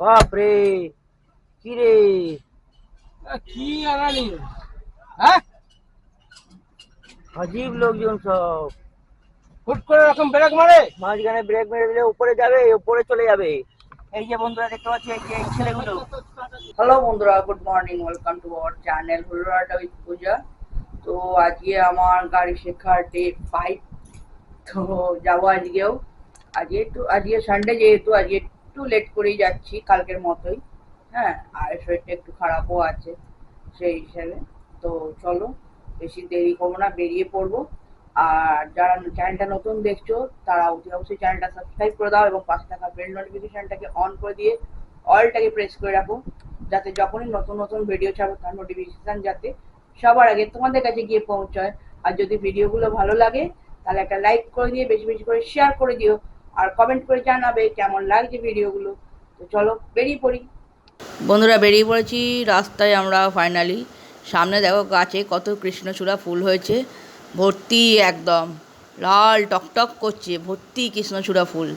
বাপরে কি রে? কি আনালি হ্যাঁ? আজীব লোকজন সব। হুট করে এরকম ব্রেক মারে? মাঝখানে ব্রেক মেরে দিলে উপরে যাবে উপরে চলে যাবে। এই যে বন্ধুরা দেখতে পাচ্ছি এই যে ছেলেগুলো। হ্যালো বন্ধুরা good morning welcome to our channel হুলরাটা with Puja তো আজকে আমার গাড়ি শেখার ডে ফাইভ তো যাব আজকেও। আজকে একটু, আজকে সানডে যেহেতু, আজকে একটু লেট করেই যাচ্ছি কালকের মতোই। হ্যাঁ আর শরীরটা একটু খারাপও আছে সেই হিসাবে। তো চলো, বেশি দেরি করব না, বেরিয়ে পড়ব। আর যারা চ্যানেলটা নতুন দেখছ, তারা অতি অবশ্যই চ্যানেলটা সাবস্ক্রাইব করে দাও এবং পাশে থাকা বেল নোটিফিকেশনটাকে অন করে দিয়ে অলটাকে প্রেস করে রাখো। যাতে যখনই নতুন নতুন ভিডিও ছাড়বো, তার নোটিফিকেশান যাতে সবার আগে তোমাদের কাছে গিয়ে পৌঁছায়। আর যদি ভিডিওগুলো ভালো লাগে, তাহলে একটা লাইক করে দিয়ে, বেশি বেশি করে শেয়ার করে দিও। আর কমেন্ট করে জানাবে কেমন লাগছে ভিডিওগুলো। তো চলো, বেরিয়ে পড়ি। বন্ধুরা, বেরিয়ে পড়েছি রাস্তায় আমরা ফাইনালি সামনে দেখো গাছে কত কৃষ্ণচূড়া ফুল হয়েছে। ভর্তি একদম। লাল টকটক করছে, ভর্তি কৃষ্ণচূড়া ফুল।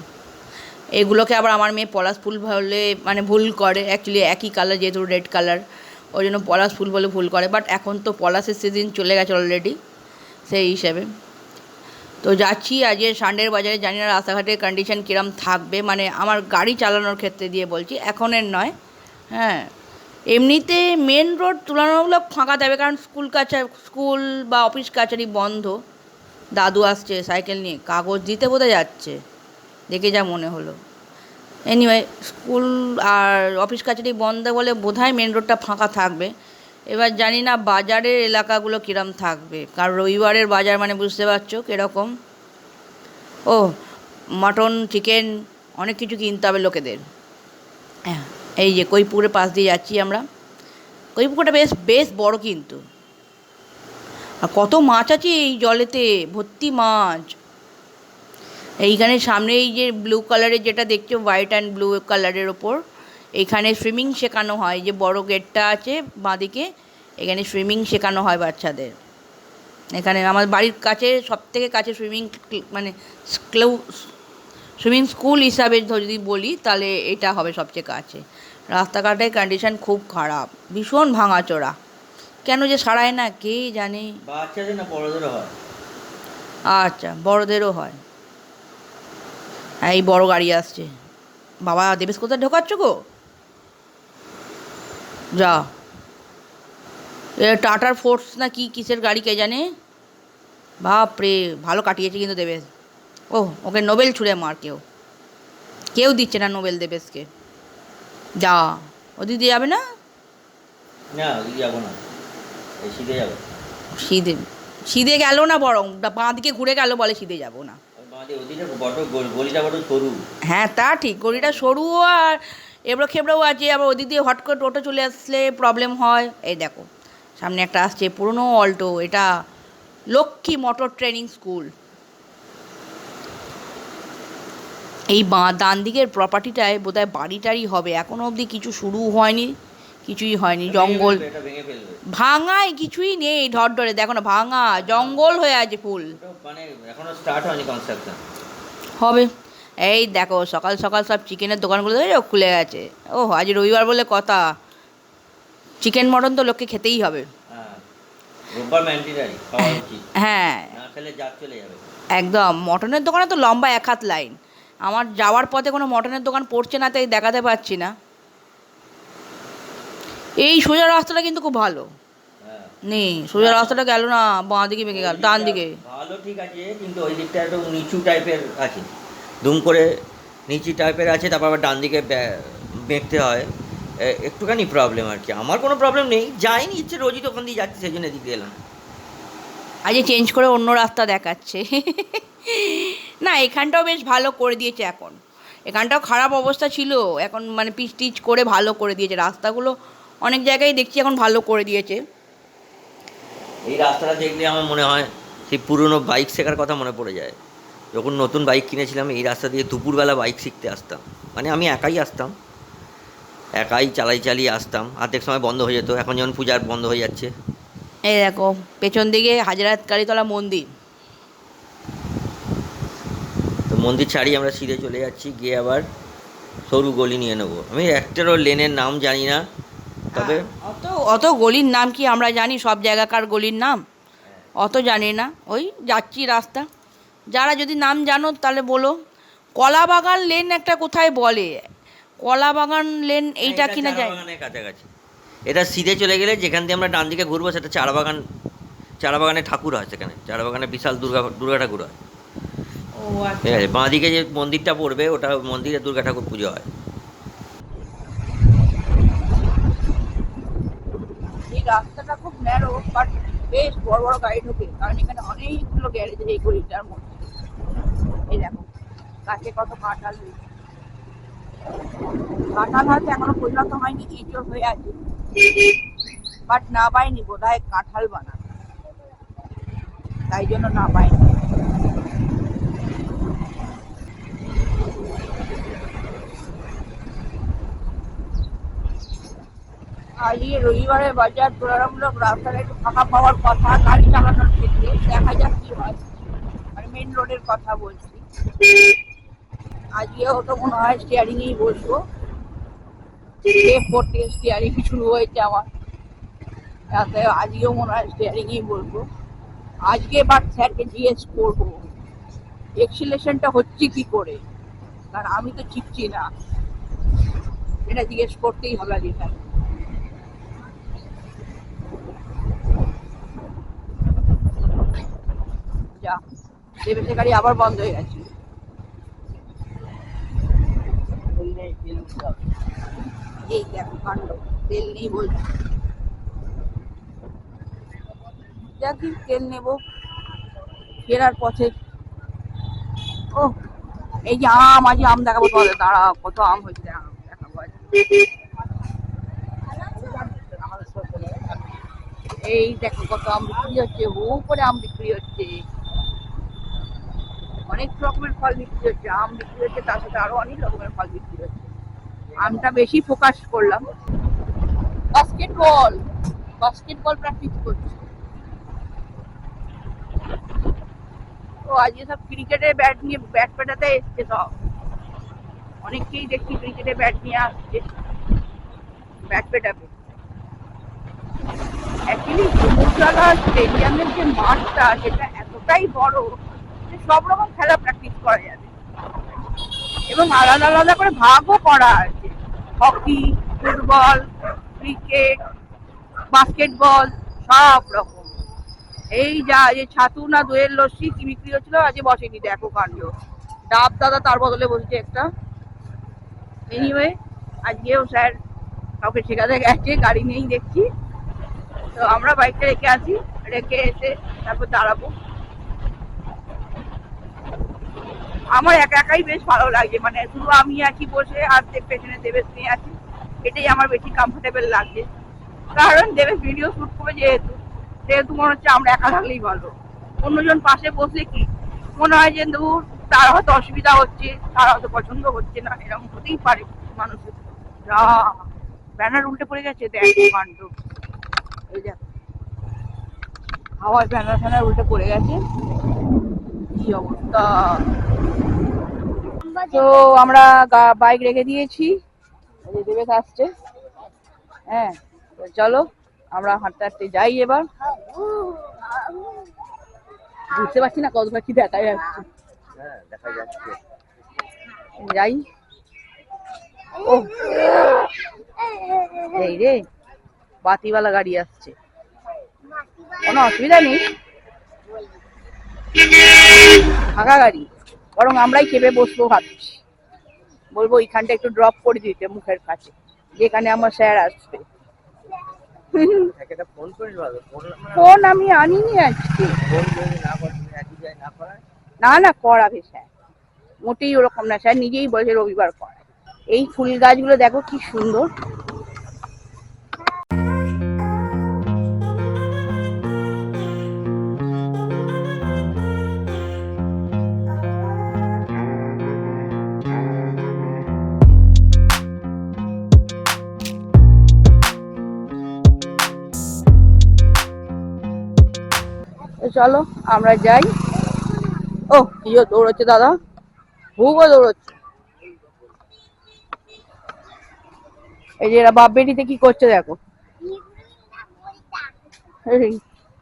এগুলোকে আবার আমার মেয়ে পলাশ ফুল বলে মানে ভুল করে। অ্যাকচুয়ালি একই কালার যেহেতু রেড কালার ওই জন্য পলাশ ফুল বলে ভুল করে বাট এখন তো পলাশের সিজন চলে গেছে অলরেডি সেই হিসেবে। তো যাচ্ছি আজকে সানডের বাজারে, জানি না রাস্তাঘাটের কন্ডিশন কীরম থাকবে মানে আমার গাড়ি চালানোর ক্ষেত্রে দিয়ে বলছি এখনের নয় হ্যাঁ। এমনিতে মেন রোড তুলনামূলক ফাঁকা থাকবে, কারণ স্কুল কাছা স্কুল বা অফিস কাছারি বন্ধ। দাদু আসছে সাইকেল নিয়ে, কাগজ দিতে বোধহয় যাচ্ছে, দেখে যা মনে হলো। এনিওয়ে স্কুল আর অফিস কাছারি বন্ধ বলে বোধহয় মেন রোডটা ফাঁকা থাকবে। এবার জানি না বাজারের এলাকাগুলো কীরম থাকবে। কারণ রবিবারের বাজার মানে বুঝতে পারছ কীরকম? ও মাটন চিকেন অনেক কিছু কিনতে হবে লোকেদের। হ্যাঁ এই যে কৈপুরের পাশ দিয়ে যাচ্ছি আমরা। কৈপুকুরটা বেশ বেশ বড় কিন্তু। আর কত মাছ আছে এই জলেতে? ভর্তি মাছ। এইখানে সামনে এই যে ব্লু কালারের যেটা দেখছ হোয়াইট অ্যান্ড ব্লু কালারের ওপর এখানে সুইমিং শেখানো হয়। যে বড় গেটটা আছে বাঁদিকে এখানে সুইমিং শেখানো হয় বাচ্চাদের। এখানে আমার বাড়ির কাছে সব থেকে কাছে সুইমিং মানে স্ক্লু সুইমিং স্কুল হিসাবে যদি বলি তাহলে এটা হবে সবচেয়ে কাছে। রাস্তাঘাটের কন্ডিশন খুব খারাপ ভীষণ ভাঙাচোরা। কেন যে সারায় না কে জানে? বাচ্চাদের না বড়দেরও হয়? আচ্ছা বড়দেরও হ্যাঁ। এই বড় গাড়ি আসছে। বাবা দেবেশ কোথায় ঢোকাচ্ছ গো? যা। এ টাটার ফোর্স না কি কিসের গাড়ি কে জানে? বাপরে ভালো কাটিয়েছে কিন্তু দেবেশ। ও ওকে নোবেল ছুঁড়ে মার কেউ। কেউ দিচ্ছে না নোবেল দেবেশকে। যা। ও দিদি যাবে না? না যাব না। গেল না বরং বাঁ দিকে ঘুরে গেল বলে সিদে যাব না। হ্যাঁ তা ঠিক গড়িটা সরু আর এবড়ো খেবড়োও আছে, আবার ওদিক দিয়ে হট করে টোটো চলে আসলে প্রবলেম হয়। এই দেখো, সামনে একটা আসছে, পুরনো অল্টো, এটা লক্ষ্মী মোটর ট্রেনিং স্কুল। এই বাঁ, ডান দিকের প্রপার্টিটায় বোধহয় বাড়ি টাড়ি হবে এখনও অবধি কিছু শুরু হয়নি। কিছুই হয়নি জঙ্গল ভাঙায় কিছুই নেই ঢরঢরে দেখো না ভাঙা জঙ্গল হয়ে আছে ফুল। মানে হবে। এই দেখো সকাল সকাল সব চিকেনের দোকানগুলো খুলে গেছে। ও আজ রবিবার বলে কথা। চিকেন মটন তো লোককে খেতেই হবে। হ্যাঁ হ্যাঁ। একদম মটনের দোকানে তো লম্বা এক হাত লাইন আমার যাওয়ার পথে কোনো মটনের দোকান পড়ছে না তাই দেখাতে পাচ্ছি না। এই সোজা রাস্তাটা কিন্তু খুব ভালো। হ্যাঁ। নেই সোজা রাস্তাটা গেল না বাঁ দিকে বেঁকে গেল ডান দিকে। ভালো ঠিক আছে কিন্তু ওই দিকটা একটু নিচু টাইপের আছে। দুম করে নিচু টাইপের আছে তারপর আবার ডান দিকে বেঁকতে হয়। একটুখানি প্রবলেম আর কি। আমার কোনো প্রবলেম নেই যাইনি ইচ্ছে রোজই ওখান দিয়ে যাচ্ছি সেই জন্য এদিক দিয়ে এলাম। আজকে চেঞ্জ করে অন্য রাস্তা দেখাচ্ছে। না এখানটাও বেশ ভালো করে দিয়েছে এখন। এখানটাও খারাপ অবস্থা ছিল এখন মানে পিচ টিচ করে ভালো করে দিয়েছে। রাস্তাগুলো অনেক জায়গায় দেখছি এখন ভালো করে দিয়েছে। এই রাস্তাটা দেখলে আমার মনে হয় সেই পুরনো বাইক শেখার কথা মনে পড়ে যায়। যখন নতুন বাইক কিনেছিলাম এই রাস্তা দিয়ে দুপুরবেলা বাইক শিখতে আসতাম। মানে আমি একাই আসতাম। একাই চালাই চালিয়ে আসতাম। অর্ধেক সময় বন্ধ হয়ে যেত। এখন যেমন পূজার বন্ধ হয়ে যাচ্ছে। এই দেখো পেছন দিকে হাজরাত কালীতলা মন্দির। তো মন্দির ছাড়িয়ে আমরা সিধে চলে যাচ্ছি। গিয়ে আবার সরু গলি নিয়ে নেব। আমি একটারও লেনের নাম জানি না। তবে অত অত গলির নাম কি আমরা জানি? সব জায়গাকার গলির নাম? অত জানি না। ওই যাচ্ছি রাস্তা। যারা যদি নাম জানো তাহলে বলো। কলাবাগান লেন একটা কোথায় বলে? কলাবাগান লেন এইটা এটা কিনা যায়? কাছাকাছি। এটা সিধে চলে গেলে যেখান দিয়ে আমরা ডান দিকে ঘুরবো সেটা চারাবাগান চারাবাগানে ঠাকুর হয় সেখানে। চারাবাগানে বিশাল দুর্গা দুর্গা ঠাকুর হয়। ঠিক আছে বাঁ দিকে যে মন্দিরটা পড়বে ওটা মন্দিরে দুর্গা ঠাকুর পুজো হয়। এই রাস্তাটা খুব ন্যারো বাট বেশ বড় বড় গাড়ি ঢোকে। কারণ এখানে অনেকগুলো গ্যারেজ এই গলিটার মধ্যে। এই দেখো, গাছে কত কাঁঠাল কাঁঠাল হয়তো এখনও পরিণত হয়নি এঁচড় হয়ে আছে। বাট না পাইনি বোধ হয় কাঁঠাল বানা তাই জন্য না পাইনি। আজকে রবিবারে বাজার তুলনামূলক রাস্তাটা একটু ফাঁকা পাওয়ার কথা, গাড়ি চালানোর ক্ষেত্রে। দেখা যাক কি হয়। মানে মেন রোডের কথা বলছি। আজকে হতো মনে হয় স্টিয়ারিংয়েই বসবো। করতে স্টিয়ারিং শুরু হয়েছে আমার। তাতে আজকেও মনে হয় স্টিয়ারিংয়েই বসবো। আজকে বাট স্যারকে জিজ্ঞেস করব। এক্সিলেশনটা হচ্ছে কি করে? কারণ আমি তো চিপছি না। এটা জিজ্ঞেস করতেই হবে আজকে স্যার যা দেবেশের গাড়ি আবার বন্ধ হয়ে গেছে। এই তেল নেই বলছি দেখি তেল নেব। ফেরার পথে। ও এই যে আম, আজ আম দেখাবো তোমাদের। দাঁড়া কত আম হয়েছে আম দেখাবো। এই দেখো কত আম বিক্রি হচ্ছে, হু করে আম বিক্রি হচ্ছে। অনেক রকমের ফল বিক্রি হচ্ছে, আম বিক্রি হচ্ছে, তার সাথে আরও অনেক রকমের ফল বিক্রি হচ্ছে। আমটা বেশি ফোকাস করলাম। বাস্কেটবল বাস্কেটবল প্র্যাকটিস করছি। তো আজকে সব ক্রিকেটের ব্যাট নিয়ে ব্যাট পেটাতে এসছে সব। অনেককেই দেখছি ক্রিকেটের ব্যাট নিয়ে আসছে। ব্যাট পেটাবে। অ্যাকচুয়ালি স্টেডিয়ামের যে মাঠটা, সেটা এতটাই বড় সব রকম খেলা প্র্যাকটিস করা যাবে। এবং আলাদা আলাদা করে ভাগও করা আছে। হকি, ফুটবল ক্রিকেট বাস্কেটবল সব রকম। এই যা যে ছাতু না দইয়ের লস্যি কি বিক্রি হচ্ছিল? আজকে বসেনি, দেখো কাণ্ড। ডাব দাদা তার বদলে বসেছে একটা। এনিওয়ে আজকেও স্যার কাউকে শেখাতে গেছে, গাড়ি নেই দেখছি। তো আমরা বাইকটা রেখে আসি, রেখে এসে তারপর দাঁড়াবো। আমার একা একাই বেশ ভালো লাগে। মানে শুধু আমি আছি বসে আর পেছনে দেবেশ নিয়ে আছি, এটাই আমার বেশি কমফোর্টেবল লাগছে কারণ দেবেশ ভিডিও শুট করে যেহেতু, সেহেতু মনে হচ্ছে আমরা একা থাকলেই ভালো। অন্যজন পাশে বসলে কি? মনে হয় যে দূর তার হয়তো অসুবিধা হচ্ছে, তার হয়তো পছন্দ হচ্ছে না। এরকম হতেই পারে মানুষের। ব্যানার উল্টে পড়ে গেছে, দেখ হাওয়ায় ব্যানার ফ্যানার উল্টে পড়ে গেছে। কি অবস্থা? তো আমরা বাইক রেখে দিয়েছি। যে আসছে। হ্যাঁ তো চলো আমরা হাঁটতে হাঁটতে যাই এবার। বুঝতে পারছি না কতটা কি দেখা যাচ্ছে। হ্যাঁ দেখা যাচ্ছে। যাই। ও এই রে বাতিওয়ালা গাড়ি আসছে। কোনো অসুবিধা নেই। ফাঁকা গাড়ি। বরং আমরাই চেপে বসবো ভাবছি। বলব এইখানটা একটু ড্রপ করে দিতে মুখের কাছে। যেখানে আমার স্যার আসবে। ফোন আমি আনিনি আজকে। না করে না করাবে স্যার মোটেই ওরকম না। স্যার নিজেই বলেছে রবিবার করায়। এই ফুল গাছগুলো দেখো কি সুন্দর। চলো, আমরা যাই। ও ইয়ে দৌড়চ্ছে দাদা? ভুগও দৌড়চ্ছে। এই যে এরা বাপ বেটিতে কি করছে দেখো।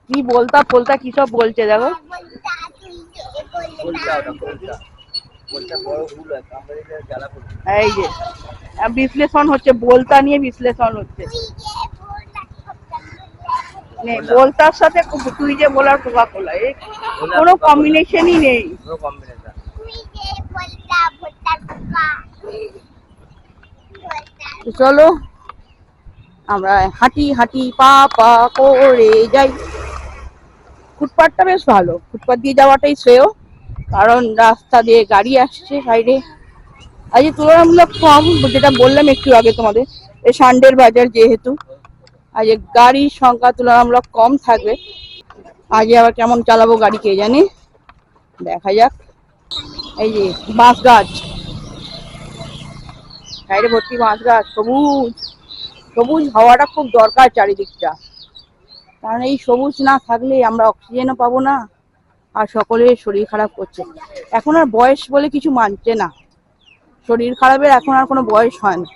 কি বলতা বলতা কি সব বলছে দেখো। এই যে বিশ্লেষণ হচ্ছে, বলতা নিয়ে বিশ্লেষণ হচ্ছে। নে, বলতার সাথে তুই যে বলার কোকা কোলা কোনো কম্বিনেশনই নেই। চলো আমরা হাঁটি হাঁটি পা পা করে যাই। ফুটপাথটা বেশ ভালো। ফুটপাথ দিয়ে যাওয়াটাই শ্রেয় কারণ রাস্তা দিয়ে গাড়ি আসছে সাইডে আজ তুলনামূলক কম যেটা বললাম একটু আগে তোমাদের এই সান্ডের বাজার যেহেতু। আজ গাড়ির সংখ্যা তুলনামূলক কম থাকবে। আজ আবার কেমন চালাবো গাড়ি কে জানে? দেখা যাক। এই যে বাঁশ গাছ। সাইডে ভর্তি বাঁশ গাছ। সবুজ। সবুজ হাওয়াটা খুব দরকার চারিদিকটা। কারণ এই সবুজ না থাকলে আমরা অক্সিজেনও পাবো না, আর সকলের শরীর খারাপ করছে। এখন আর বয়স বলে কিছু মানছে না। শরীর খারাপের এখন আর কোনো বয়স হয় না।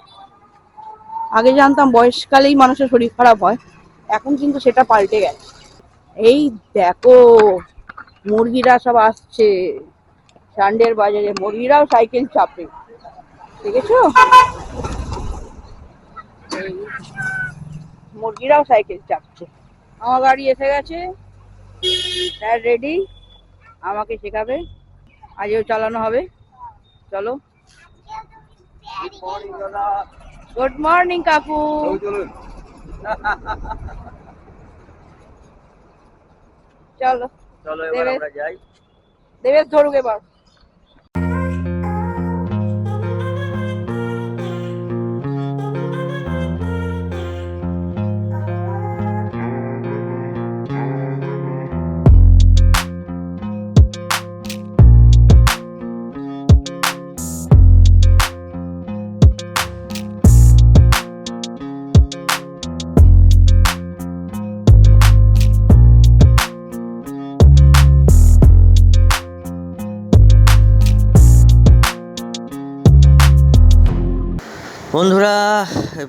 আগে জানতাম বয়সকালেই মানুষের শরীর খারাপ হয়, এখন কিন্তু সেটা পাল্টে গেছে। এই দেখো, মুরগিরা সব আসছে, সান্ডের বাজারে, মুরগিরাও সাইকেল চাপে, দেখেছ? মুরগিরাও সাইকেল চাপছে। আমার গাড়ি এসে গেছে, স্যার রেডি আমাকে শেখাবে, আজও চালানো হবে, চলো। গুড মর্নিং কাকু চলো চলো। এবার আমরা যাই। দেবেশ ধরুক এবার।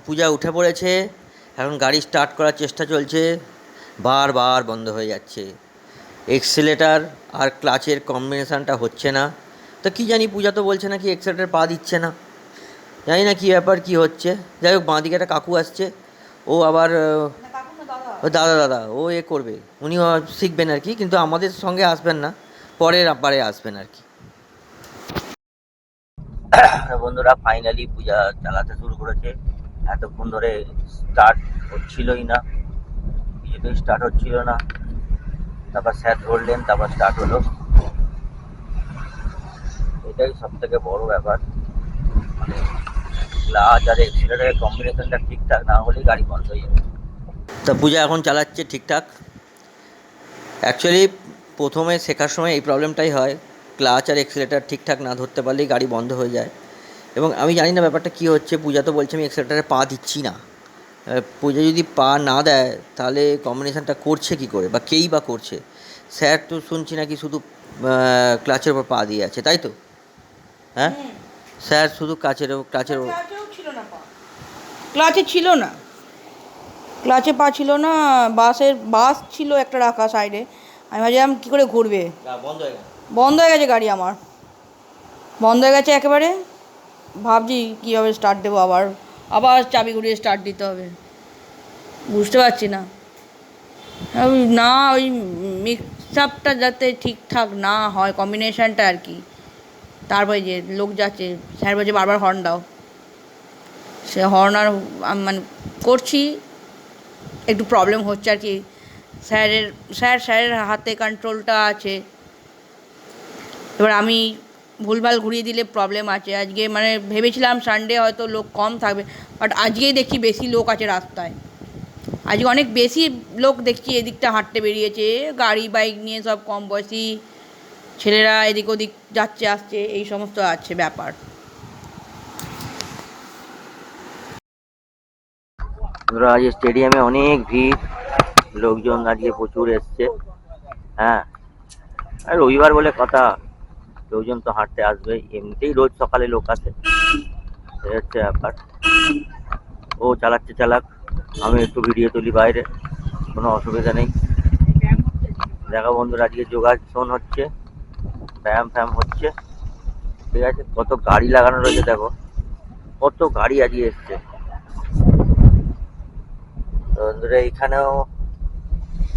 পূজা উঠে পড়েছে। এখন গাড়ি স্টার্ট করার চেষ্টা চলছে। বারবার বন্ধ হয়ে যাচ্ছে। এক্সেলেটার আর ক্লাচের কম্বিনেশানটা হচ্ছে না। তো কী জানি পূজা তো বলছে না কি এক্সেলেটার পা দিচ্ছে না। জানি না কী ব্যাপার কী হচ্ছে। যাই হোক বাঁ দিকে একটা কাকু আসছে। ও আবার ও দাদা দাদা ও এ করবে। উনি শিখবেন আর কি কিন্তু আমাদের সঙ্গে আসবেন না। পরের বারে আসবেন আর কি। বন্ধুরা ফাইনালি পূজা চালাতে শুরু করেছে। এতক্ষণ ধরে স্টার্ট হচ্ছিলই না কিছুতেই স্টার্ট হচ্ছিল না। তারপর স্যার ধরলেন, তারপর স্টার্ট হলো। এটাই সব থেকে বড় ব্যাপার। মানে ক্লাচ আর এক্সিলেটারের কম্বিনেশনটা ঠিকঠাক, না হলেই গাড়ি বন্ধ হয়ে যাবে। তা পূজা এখন চালাচ্ছে ঠিকঠাক? অ্যাকচুয়ালি প্রথমে শেখার সময় এই প্রবলেমটাই হয়। ক্লাচ আর এক্সিলেটার ঠিকঠাক না ধরতে পারলেই গাড়ি বন্ধ হয়ে যায়। এবং আমি জানি না ব্যাপারটা কী হচ্ছে পূজা তো বলছে আমি এক্সিলেটারে পা দিচ্ছি না। পূজা যদি পা না দেয় তাহলে কম্বিনেশানটা করছে কি করে? বা কেই বা করছে? স্যার তো শুনছি নাকি শুধু ক্লাচের ওপর পা দিয়ে আছে তাই তো? হ্যাঁ? স্যার শুধু কাচের ক্লাচের ক্লাচে ছিল না ক্লাচে পা ছিল না বাসের বাস ছিল একটা রাখা সাইডে আমি ভাবছিলাম কী করে ঘুরবে? হয়ে বন্ধ হয়ে গেছে গাড়ি আমার। বন্ধ হয়ে গেছে একেবারে। ভাবছি কীভাবে স্টার্ট দেবো আবার আবার চাবি ঘুরিয়ে স্টার্ট দিতে হবে। বুঝতে পারছি না। না, ওই মিক্স আপটা যাতে ঠিকঠাক না হয় কম্বিনেশানটা আর কি। তারপরে যে লোক যাচ্ছে স্যার বলছে, বারবার হর্ন দাও। সে হর্ন আর মানে করছি, একটু প্রবলেম হচ্ছে আর কি। স্যারের, স্যার, স্যারের হাতে কন্ট্রোলটা আছে। এবার আমি ভুলভাল ঘুরিয়ে দিলে প্রবলেম আছে। আজকে মানে ভেবেছিলাম সানডে হয়তো লোক কম থাকবে বাট আজকেই দেখছি বেশি লোক আছে রাস্তায়। আজকে অনেক বেশি লোক দেখছি এদিকটা হাঁটতে বেরিয়েছে, গাড়ি বাইক নিয়ে সব কম বয়সী ছেলেরা এদিক ওদিক যাচ্ছে, আসছে, এই সমস্ত আছে ব্যাপার। আজ স্টেডিয়ামে অনেক ভিড়, লোকজন আজকে প্রচুর এসছে হ্যাঁ। আর রবিবার বলে কথা। লোকজন তো হাঁটতে আসবে, এমনিতেই রোজ সকালে লোক আসে। হচ্ছে ব্যাপার। ও চালাচ্ছে চালাক, আমি একটু ভিডিও তুলি বাইরে, কোনো অসুবিধা নেই। দেখো বন্ধুরা, আজকে যোগাসন হচ্ছে, ব্যায়াম ফ্যায়াম হচ্ছে। ঠিক আছে, কত গাড়ি লাগানো রয়েছে, দেখো। কত গাড়ি আজকে এসছে। বন্ধুরা, এখানেও,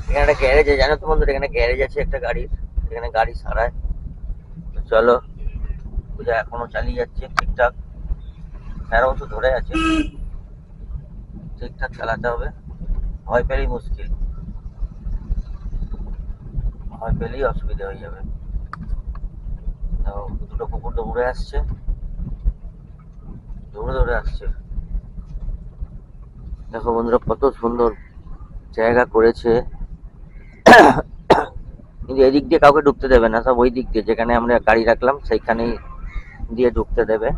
এখানে একটা গ্যারেজ আছে, জানো তো বন্ধুরা, এখানে গ্যারেজ আছে একটা গাড়ির। এখানে গাড়ি সারায়। চলো, পূজা এখনও চালিয়ে যাচ্ছে ঠিকঠাক। তেরো বছর ধরে আছে। ঠিকঠাক চালাতে হবে। ভয় পেলেই মুশকিল। ভয় পেলেই অসুবিধা হয়ে যাবে। তো, দুটো কুকুর দৌড়ে আসছে। দৌড়ে দৌড়ে আসছে। দেখো বন্ধুরা, কত সুন্দর জায়গা করেছে। কিন্তু এদিক দিয়ে কাউকে ঢুকতে দেবে না সব ওই দিক দিয়ে। যেখানে আমরা গাড়ি রাখলাম সেইখানেই দিয়ে ঢুকতে দেবে।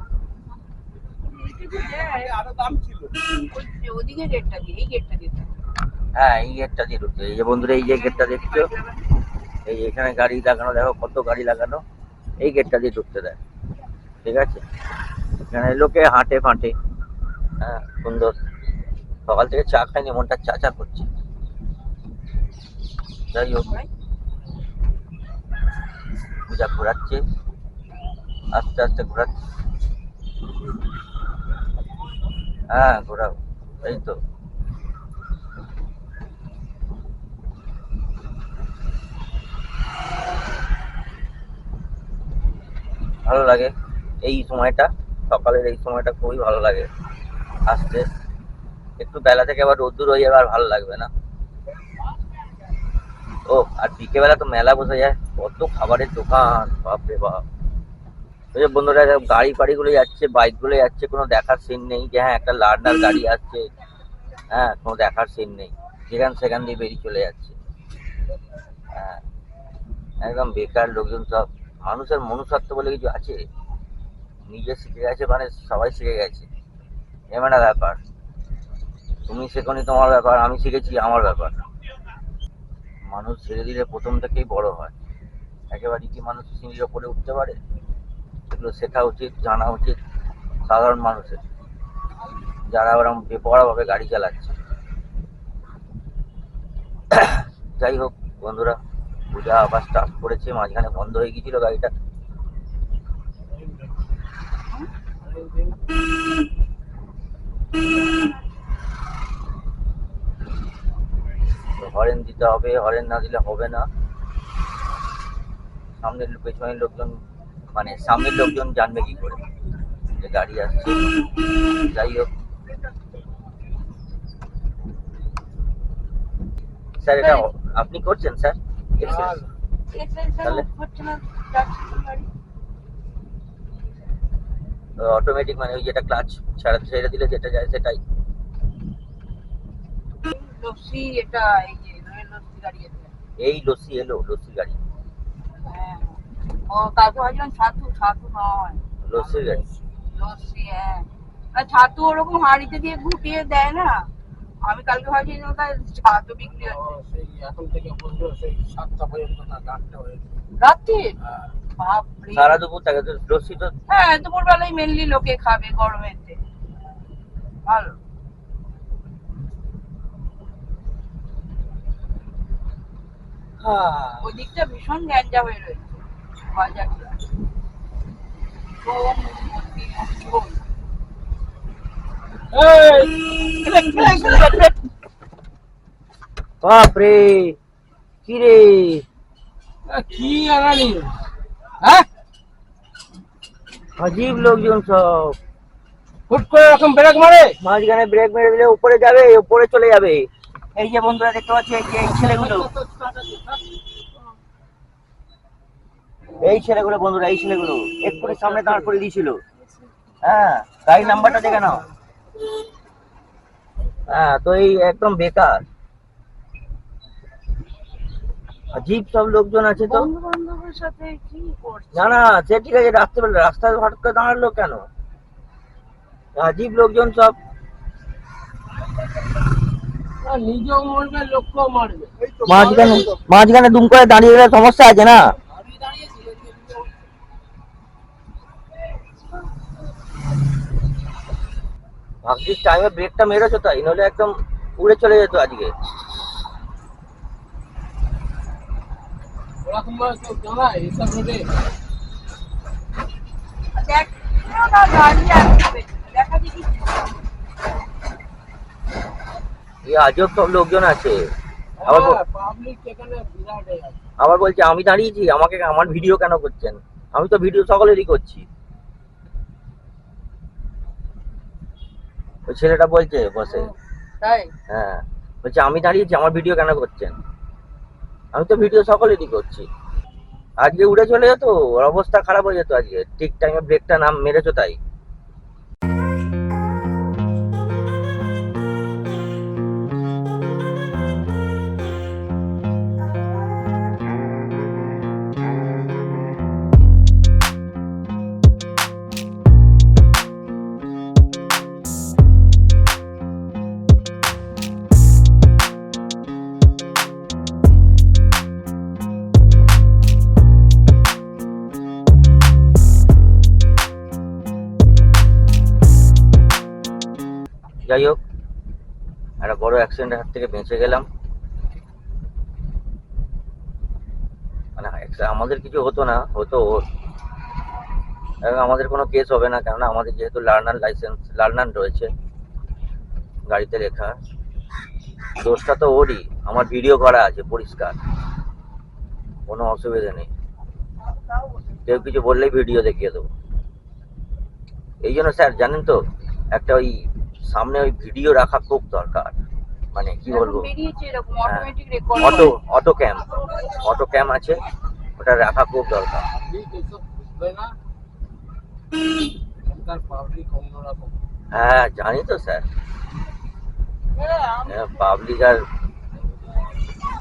হ্যাঁ এই গেটটা দিয়ে ঢুকতে এই যে বন্ধুরা এই যে গেটটা দেখছ? এই এখানে গাড়ি লাগানো দেখো কত গাড়ি লাগানো। এই গেটটা দিয়ে ঢুকতে দেয়। ঠিক আছে? এখানে লোকে হাঁটে ফাঁটে। হ্যাঁ সুন্দর। সকাল থেকে চা খাইনি মনটা চা চা করছে। যাই হোক। পূজা ঘোরাচ্ছে। আস্তে আস্তে ঘোরাচ্ছে। হ্যাঁ ঘোরাও। এই তো। ভালো লাগে। এই সময়টা, সকালের এই সময়টা খুবই ভালো লাগে। আসতে। একটু বেলা থেকে আবার রোদ্দুর হয়ে যাবে আর ভালো লাগবে না। ও, আর বিকেবেলা তো মেলা বসে যায়। কত খাবারের দোকান, বাপরে বাপ। ওই যে বন্ধুরা, গাড়ি ফাড়িগুলো যাচ্ছে, বাইকগুলো যাচ্ছে, কোনো দেখার সিন নেই। যে হ্যাঁ একটা লার্নার গাড়ি আসছে। হ্যাঁ কোনো দেখার সিন নেই। যেখান সেখান দিয়ে বেরিয়ে চলে যাচ্ছে। হ্যাঁ একদম বেকার লোকজন সব। মানুষের মনুষ্যত্ব বলে কিছু আছে? নিজে শিখে গেছে মানে সবাই শিখে গেছে। এমন একটা ব্যাপার। তুমি শেখনি তোমার ব্যাপার, আমি শিখেছি আমার ব্যাপার। মানুষ ধীরে ধীরে প্রথম থেকেই বড় হয়। একেবারে কি মানুষ সিঁড়ির ওপরে উঠতে পারে? এগুলো শেখা উচিত, জানা উচিত সাধারণ মানুষের, যারা ওরকম বেপরোয়াভাবে গাড়ি চালাচ্ছে। যাই হোক বন্ধুরা, পূজা আবার স্টার্ট করেছে, মাঝখানে বন্ধ হয়ে গিয়েছিল গাড়িটা। হরেন দিতে হবে হরেন না দিলে হবে না। সামনের পেছনের লোকজন মানে সামনের লোকজন জানবে কি করে যে গাড়ি আসছে। যাই হোক। স্যার এটা আপনি করছেন স্যার? তাহলে? অটোমেটিক মানে ওই যেটা ক্লাচ ছাড়া ছেড়ে দিলে যেটা যায় সেটাই। লস্যি এটা এই যে লস্যি গাড়ি এই লস্যি এলো লস্যি গাড়ি। হ্যাঁ। ও কালকে ভাবছিলাম ছাতু ছাতু নয়। লস্যির গাড়ি। লস্যি হ্যাঁ। ছাতু ওরকম হাঁড়িতে দিয়ে ঘুটিয়ে দেয় না? আমি কালকে ভাবছিলাম ওটা ছাতু বিক্রি হচ্ছে। সেই এখন থেকে বলল সেই সাতটা পর্যন্ত না আটটা পর্যন্ত রাত্রে? হ্যাঁ। বাপরে। সারা দুপুর থাকে তো লস্যি তো হ্যাঁ দুপুর বেলায় মেনলি লোকে খাবে গরমেতে। ভালো। ওই দিকটা ভীষণ গ্যাঞ্জা হয়ে রয়েছে। বাজারটা। বাপরে! কি রে? কি আনালি হ্যাঁ? আজীব লোকজন সব। হুট করে এরকম ব্রেক মারে? মাঝখানে ব্রেক মেরে দিলে উপরে যাবে উপরে চলে যাবে। এই যে বন্ধুরা দেখতে পাচ্ছি এই যে এই ছেলেগুলো। এই ছেলেগুলো বন্ধুরা এই ছেলেগুলো। এক্ষুনি সামনে দাঁড় করে দিয়েছিল। হ্যাঁ গাড়ির নাম্বারটা দেখে নাও। হ্যাঁ তো এই একদম বেকার। আজীব সব লোকজন আছে তো? না না সে ঠিক আছে রাত্রেবেলা রাস্তায় হঠাৎ করে দাঁড়াল কেন? আজীব লোকজন সব নিজেও মরবে লোককেও মারবে। মাঝখানে মাঝখানে দুম করে দাঁড়িয়ে গেলে সমস্যা আছে না? ভাবছিস টাইমে ব্রেকটা মেরেছো তাই নইলে একদম উড়ে চলে যেত আজকে। দেখ দেখা। দেখি আজব সব লোকজন আছে। আবার হয়ে আছে। আবার বলছে আমি দাঁড়িয়েছি আমাকে আমার ভিডিও কেন করছেন? আমি তো ভিডিও সকলেরই করছি। ওই ছেলেটা বলছে বসে। তাই? হ্যাঁ বলছে আমি দাঁড়িয়েছি আমার ভিডিও কেন করছেন? আমি তো ভিডিও সকলেরই করছি। আজকে উড়ে চলে যেত ওর অবস্থা খারাপ হয়ে যেত আজকে। ঠিক টাইমে ব্রেকটা নাম মেরেছো তাই। যাই হোক, একটা বড় অ্যাক্সিডেন্টের হাত থেকে বেঁচে গেলাম। মানে আমাদের কিছু হতো না, হতো ওর। আমাদের কোনো কেস হবে না, কেননা আমাদের যেহেতু লার্নার লাইসেন্স লার্নার রয়েছে গাড়িতে লেখা। দোষটা তো ওরই, আমার ভিডিও করা আছে পরিষ্কার। কোনো অসুবিধা নেই। কেউ কিছু বললেই ভিডিও দেখিয়ে দেবো। এই জন্য স্যার জানেন তো, একটা ওই সামনে ওই ভিডিও রাখা খুব দরকার। মানে কি বলব? হ্যাঁ। Auto auto cam auto cam আছে ওটা রাখা খুব দরকার। হ্যাঁ জানি তো স্যার। পাবলিক আর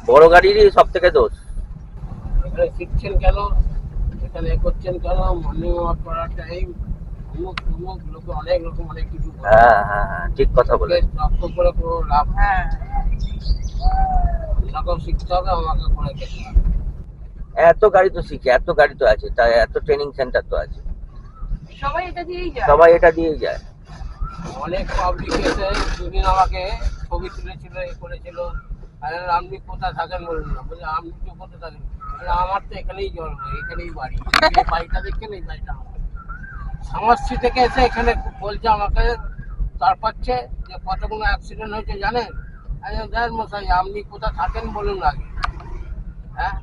বড় গাড়িরই সব থেকে দোষ। এখানে শিখছেন কেন? এখানে এ করছেন কেন? মর্নিং ওয়াক করার টাইম হ্যাঁ হ্যাঁ হ্যাঁ ঠিক কথা বলে করে কোনো লাভ। হ্যাঁ শিখতে হবে আমাকে করে এত গাড়ি তো শিখে এত গাড়ি তো আছে তাই এত ট্রেনিং সেন্টার তো আছে। সবাই এটা দিয়েই যায়। সবাই এটা দিয়েই যায়। অনেক পাবলিক এসে দুদিন আমাকে ছবি তুলেছিল এ করেছিল। আর আপনি কোথায় থাকেন বলুন না। বলে আপনি তো কোথায় থাকেন? আমার তো এখানেই জন্ম এখানেই বাড়ি। বাড়িটা দেখছেন এই বাড়িটা সমষ্টি থেকে এসে এখানে বলছে আমাকে তার পাচ্ছে যে কতগুলো অ্যাক্সিডেন্ট হয়েছে জানেন? দেখ মশাই, আপনি কোথায় থাকেন বলুন আগে। হ্যাঁ?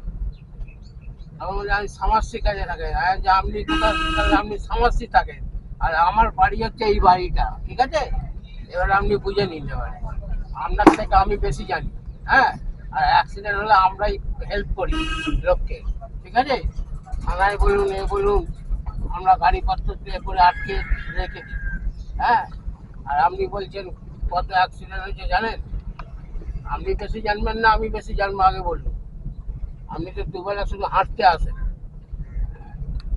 আমি বলি আমি সামাসি কাজে থাকেন যে আপনি কোথায় আপনি সামাসি থাকেন। আর আমার বাড়ি হচ্ছে এই বাড়িটা, ঠিক আছে? এবার আপনি বুঝে নিন এবারে আপনার থেকে আমি বেশি জানি হ্যাঁ? আর অ্যাক্সিডেন্ট হলে আমরাই হেল্প করি লোককে, ঠিক আছে? থানায় বলুন, এ বলুন আমরা গাড়িপত্র করে আটকে রেখে দিই হ্যাঁ? আর আপনি বলছেন কত অ্যাক্সিডেন্ট হয়েছে জানেন? আপনি বেশি জানবেন না আমি বেশি জানব আগে বলুন। আপনি তো দুবেলা শুধু হাঁটতে আসেন।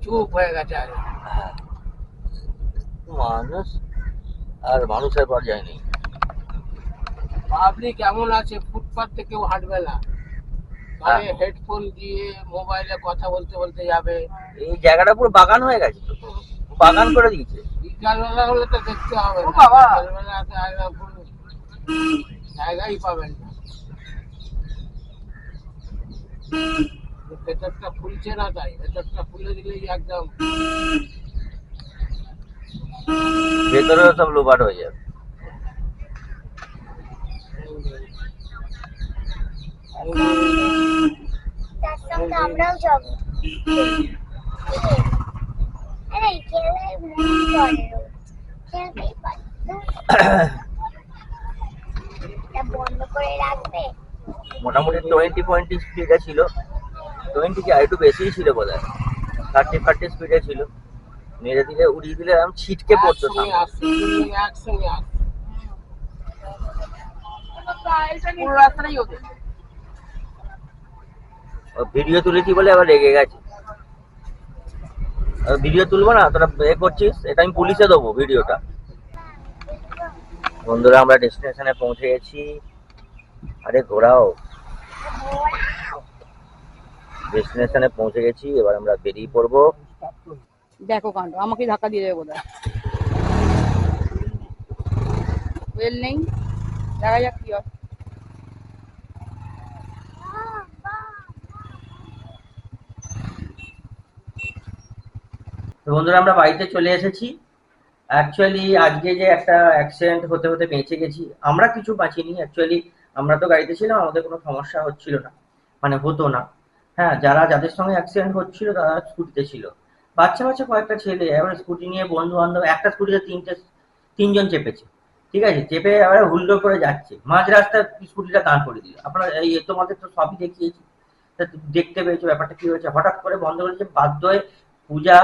চুপ হয়ে গেছে আগে মানুষ আর মানুষের পর্যায়ে নেই। পাবলিক এমন আছে ফুটপাথে কেউ হাঁটবে না। গায়ে হেডফোন দিয়ে মোবাইলে কথা বলতে বলতে যাবে। এই জায়গাটা পুরো বাগান হয়ে গেছে বাগান করে দিয়েছে। বিকালবেলা হলে তো দেখতে হবে না। বিকালবেলা তো পুরো জায়গাই পাবেন না। ভেতরটা ফুলছে না তাই। ভেতরটা ফুলে দিলেই একদম ভেতরেও সব লোবাট হয়ে যাবে। তার সঙ্গে আমরাও যাব। আরে খেলায় মন করে খেলতেই পারি বন্ধ করে রাখবে। মোটামুটি টোয়েন্টি টোয়েন্টি স্পিডে ছিল। টোয়েন্টি কি আর একটু বেশিই ছিল বোধ হয় থার্টি ফার্টি স্পিডে ছিল। মেরে দিলে উড়িয়ে দিলে এরকম ছিটকে পড়তো পুরো রাস্তাটাই ওদের। ও ভিডিও তুলেছি বলে? আবার রেগে গেছে। ভিডিও তুলবো না? তোরা এ করছিস? এটা আমি পুলিশে দেবো ভিডিওটা বন্ধুরা, আমরা ডেস্টিনেশনে পৌঁছে গেছি। আরে ঘোরাও। ডেস্টিনেশনে পৌঁছে গেছি। এবার আমরা বেরিয়ে পড়ব। দেখো কাণ্ড, আমাকে ধাক্কা দিয়ে দেবে ওয়েল নেই। দেখা যাক কি হয়। তো বন্ধুরা, আমরা বাড়িতে চলে এসেছি। অ্যাকচুয়ালি আজকে যে একটা অ্যাক্সিডেন্ট হতে হতে বেঁচে গেছি, আমরা কিছু বাঁচিনি। অ্যাকচুয়ালি আমরা তো গাড়িতে ছিলাম, আমাদের কোনো সমস্যা হচ্ছিল না। মানে হতো না। হ্যাঁ যারা, যাদের সঙ্গে অ্যাক্সিডেন্ট হচ্ছিল, তারা স্কুটিতে ছিল। বাচ্চা বাচ্চা কয়েকটা ছেলে, এবার স্কুটি নিয়ে বন্ধু বান্ধব একটা স্কুটিতে তিনটে, তিনজন চেপেছে। ঠিক আছে? চেপে এবারে হুল্লো করে যাচ্ছে। মাঝ রাস্তায় স্কুটিটা দাঁড় করে দিল। আপনারা, এই তোমাদের তো সবই দেখিয়েছি। দেখতে পেয়েছ, ব্যাপারটা কি হয়েছে? হঠাৎ করে বন্ধ করেছে, বাধ্য হয়ে পূজা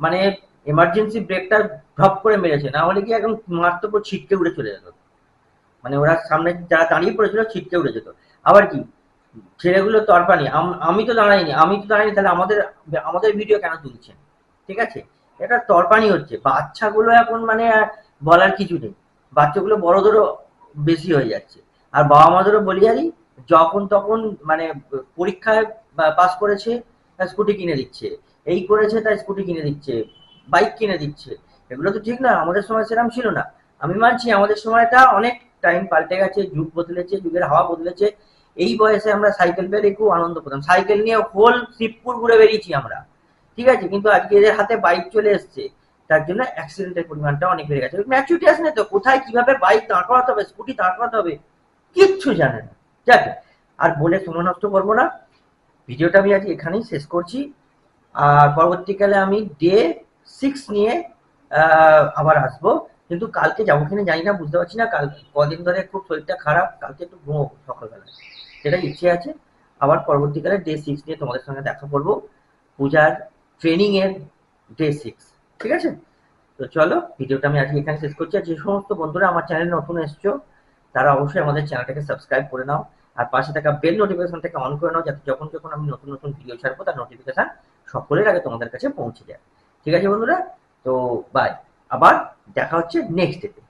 মানে এমার্জেন্সি ব্রেকটা ড্রপ করে মেরেছে, না হলে কি একদম মারতো পুরো ছিটকে উড়ে চলে যেত। মানে ওরা সামনে যারা দাঁড়িয়ে পড়েছিল ছিটকে উড়ে যেত। আবার কি, ছেলেগুলো তরপানি আম- তো দাঁড়াইনি, আমি তো দাঁড়াইনি, তাহলে আমাদের আমাদের ভিডিও কেন তুলছেন? ঠিক আছে? এটা তরপানি হচ্ছে, বাচ্চাগুলো এখন মানে আর বলার কিছু নেই। বাচ্চাগুলো বড়দেরও বেশি হয়ে যাচ্ছে। আর বাবা মাদেরও বলি জানি যখন তখন মানে পরীক্ষায় পাস করেছে স্কুটি কিনে দিচ্ছে। এই করেছে, তাই স্কুটি কিনে দিচ্ছে বাইক কিনে দিচ্ছে। এগুলো তো ঠিক না, আমাদের সময় সেরকম ছিল না। আমি মানছি আমাদের সময়টা অনেক টাইম পাল্টে গেছে, যুগ বদলেছে, যুগের হাওয়া বদলেছে। এই বয়সে আমরা সাইকেল পেলে খুব আনন্দ পেতাম। সাইকেল নিয়ে হোল শিবপুর ঘুরে বেরিয়েছি আমরা। ঠিক আছে, কিন্তু আজকে এদের হাতে বাইক চলে এসছে। তার জন্য অ্যাক্সিডেন্টের পরিমাণটা অনেক বেড়ে গেছে। ম্যাচুরিটি আসে না তো, কোথায় কীভাবে বাইক দাঁড় করাতে হবে স্কুটি দাঁড় করাতে হবে, কিচ্ছু জানে না। যাকে, আর বলে সময় নষ্ট করব না। ভিডিওটা আমি আজ এখানেই শেষ করছি। আর পরবর্তীকালে আমি ডে সিক্স নিয়ে আবার আসব। কিন্তু কালকে যাব কিনা জানি না, বুঝতে পারছি না। কাল, কদিন ধরে খুব শরীরটা খারাপ, কালকে একটু ঘুমো সকালবেলায় সেটা ইচ্ছে আছে। আবার পরবর্তীকালে ডে সিক্স নিয়ে তোমাদের সঙ্গে দেখা করব। পূজার ট্রেনিং এর ডে সিক্স ঠিক আছে? তো চলো, ভিডিওটা আমি আজকে এখানে শেষ করছি। আর যে সমস্ত বন্ধুরা আমার চ্যানেলে নতুন এসছো, তারা অবশ্যই আমাদের চ্যানেলটাকে সাবস্ক্রাইব করে নাও। আর পাশে থাকা বেল নোটিফিকেশনটাকে অন করে নাও, যাতে যখন যখন আমি নতুন নতুন ভিডিও ছাড়বো, তার নোটিফিকেশন সকলের আগে তোমাদের কাছে পৌঁছে যায়। ঠিক আছে বন্ধুরা? তো বাই আবার দেখা হচ্ছে নেক্সট ডেতে